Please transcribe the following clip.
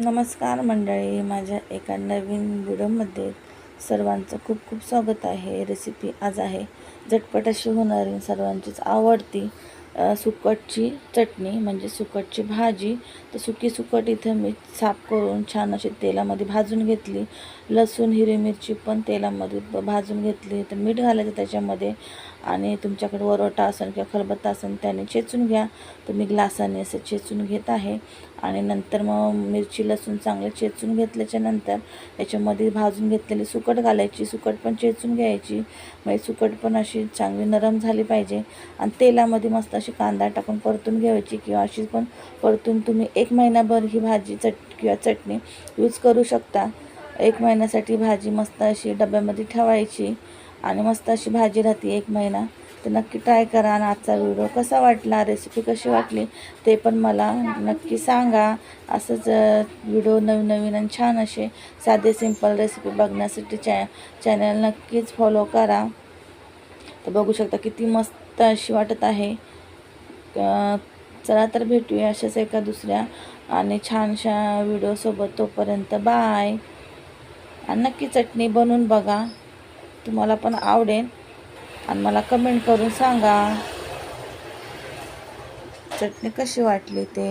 नमस्कार मंडळी माझ्या एका नवीन व्हिडिओमध्ये सर्वांचं खूप खूप स्वागत आहे. रेसिपी आज आहे. झटपट अशी होणारी सर्वांचीच आवडती सुकटची चटणी म्हणजे सुकटची भाजी. तर सुकी सुकट इथं मी साफ करून छान अशी तेलामध्ये भाजून घेतली. लसूण हिरवी मिरची पण तेलामध्ये भाजून घेतली. तर मीठ घालायचं त्याच्यामध्ये. आणि तुमच्याकडे वरोटा असेल किंवा खलबत्ता असेल त्याने चेचून घ्या. तर मी ग्लासाने असं चेचून घेत आहे. आणि नंतर मग मिरची लसूण चांगलं चेचून घेतल्याच्या नंतर याच्यामध्ये भाजून घेतलेली सुकट घालायची. सुकट पण चेचून घ्यायची. म्हणजे सुकट पण अशी चांगली नरम झाली पाहिजे. आणि तेलामध्ये मस्त अशी कांदा टाकून परतून घ्यायची किंवा अशीच पण परतून तुम्ही एक महिनाभर ही भाजी चट किंवा चटणी यूज करू शकता. एक महिन्यासाठी भाजी मस्त अशी डब्यामध्ये ठेवायची आणि मस्त अशी भाजी राहते एक महिना. तर नक्की ट्राय करा आणि आजचा व्हिडिओ कसा वाटला रेसिपी कशी वाटली ते पण मला नक्की सांगा. असंच व्हिडिओ नवीन नवीन आणि छान असे साधे सिंपल रेसिपी बघण्यासाठी चॅ चॅनल नक्कीच फॉलो करा. तर बघू शकता किती मस्त अशी वाटत आहे. चला तर भेटूया अशाच एका दुसऱ्या आणि छानशा व्हिडिओसोबत तोपर्यंत बाय आणि नक्की चटणी बनवून बघा. तुम्हाला पण आवडेल. आणि मला कमेंट करून सांगा. चटणी कशी वाटली ते?